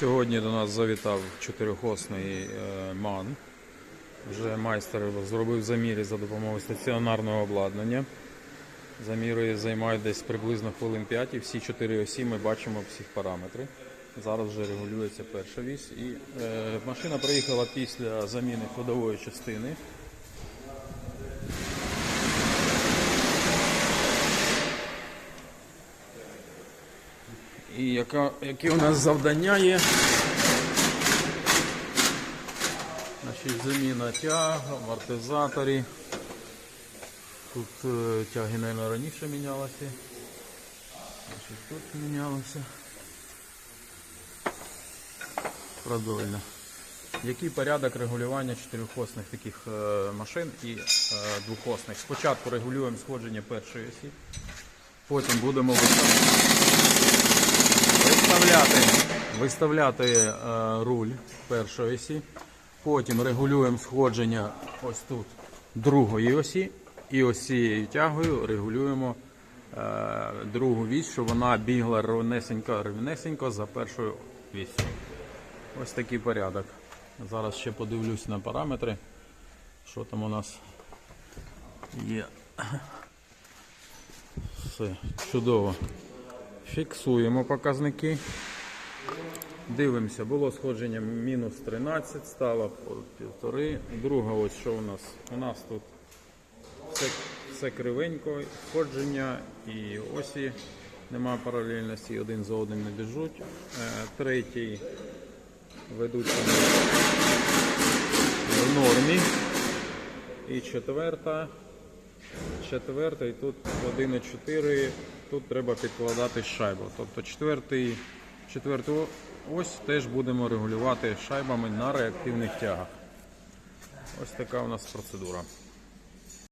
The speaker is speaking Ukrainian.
Сьогодні до нас завітав чотирьохосний е, ман. Вже майстер зробив заміри за допомогою стаціонарного обладнання. Заміри займають десь приблизно хвилин 5 і всі чотири осі ми бачимо всі параметри. Зараз вже регулюється перша вісь. І е, машина приїхала після заміни ходової частини. І яка, які у нас завдання є? Значить, заміна тяг, амортизаторів. Тут е, тяги, мабуть, раніше мінялися. Значить, тут мінялося. Продольно. Який порядок регулювання чотирьохосних таких е, машин і е, двохосних? Спочатку регулюємо сходження першої осі, потім будемо виставляти виставляти, виставляти е, руль першої осі, потім регулюємо сходження ось тут другої осі, і ось цією тягою регулюємо е, другу вісь, щоб вона бігла рівнесенько, рівнесенько за першою віссю. Ось такий порядок. Зараз ще подивлюсь на параметри, що там у нас є. Все, чудово. Фіксуємо показники. Дивимося, було сходження мінус 13, стало півтори. Друга, ось що у нас? У нас тут все, все кривенько, сходження і осі. Нема паралельності, один за одним не біжуть. Е, Третій ведуть в нормі. І четверта. Четверта і тут 1,4. Тут треба підкладати шайбу. Тобто четвертий, четверту ось теж будемо регулювати шайбами на реактивних тягах. Ось така у нас процедура.